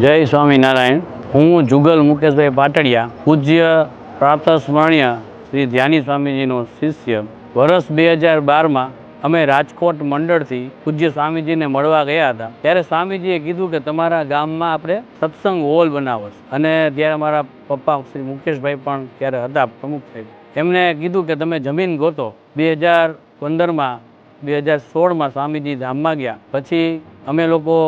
જય સ્વામિનારાયણ. હું જુગલ મુકેશભાઈ પાટડિયા, પૂજ્ય પ્રાપ્ત સ્મરણીય શ્રી ધ્યાની સ્વામીજીનો શિષ્ય. વર્ષ બે હજાર બારમાં અમે રાજકોટ મંડળથી પૂજ્ય સ્વામીજીને મળવા ગયા હતા. ત્યારે સ્વામીજીએ કીધું કે તમારા ગામમાં આપણે સત્સંગ હોલ બનાવો અને ત્યારે મારા પપ્પા શ્રી મુકેશભાઈ પણ ત્યારે હતા, પ્રમુખ સાહેબ. એમને કીધું કે તમે જમીન ગોતો. બે હજાર પંદરમાં, બે હજાર સોળમાં સ્વામીજી ધામમાં ગયા. પછી અમે લોકો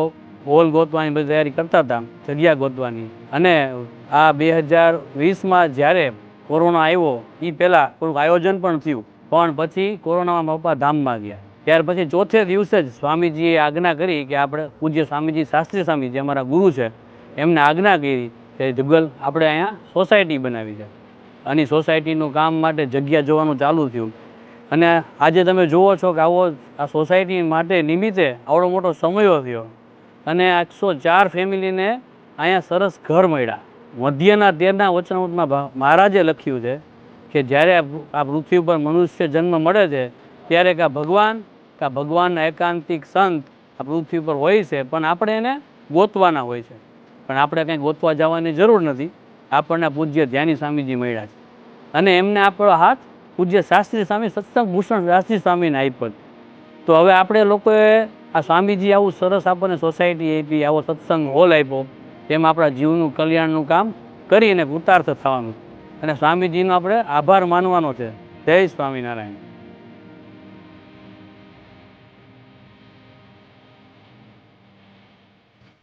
હોલ ગોતવાની બધી તૈયારી કરતા હતા, જગ્યા ગોતવાની. અને આ બે હજાર વીસમાં જ્યારે કોરોના આવ્યો એ પહેલાં થોડુંક આયોજન પણ થયું. પણ પછી કોરોનામાં પપ્પા ધામમાં ગયા. ત્યાર પછી ચોથે દિવસે જ સ્વામીજીએ આજ્ઞા કરી કે આપણે પૂજ્ય સ્વામીજી, શાસ્ત્રી સ્વામી જે અમારા ગુરુ છે, એમને આજ્ઞા કરી કે જુગલ આપણે અહીંયા સોસાયટી બનાવી છે. અને સોસાયટીનું કામ માટે જગ્યા જોવાનું ચાલુ થયું. અને આજે તમે જુઓ છો કે આવો આ સોસાયટી માટે નિમિત્તે આવડો મોટો સમયો થયો. અને એકસો ચાર ફેમિલીને અહીંયા સરસ ઘર મળ્યા. મધ્યના તેરના વચનામૃતમાં મહારાજે લખ્યું છે કે જ્યારે આ પૃથ્વી ઉપર મનુષ્ય જન્મ મળે છે, ત્યારે કાં ભગવાન કાં ભગવાનના એકાંતિક સંત આ પૃથ્વી પર હોય છે, પણ આપણે એને ગોતવાના હોય છે. પણ આપણે કંઈ ગોતવા જવાની જરૂર નથી. આપણને પૂજ્ય ધ્યાની સ્વામીજી મળ્યા છે. અને એમને આપણો હાથ પૂજ્ય શાસ્ત્રી સ્વામી, સત્સંગ ભૂષણ શાસ્ત્રી સ્વામીને આપ્યો. તો હવે આપણે લોકોએ આ સ્વામીજી આવું સરસ આપણને સોસાયટી આપી, આવો સત્સંગ હોલ આપ્યો તેમાં આપણા જીવનું કલ્યાણનું કામ કરીને કૃતાર્થ થવાનું. અને સ્વામીજીનો આપણે આભાર માનવાનો છે. જય સ્વામિનારાયણ.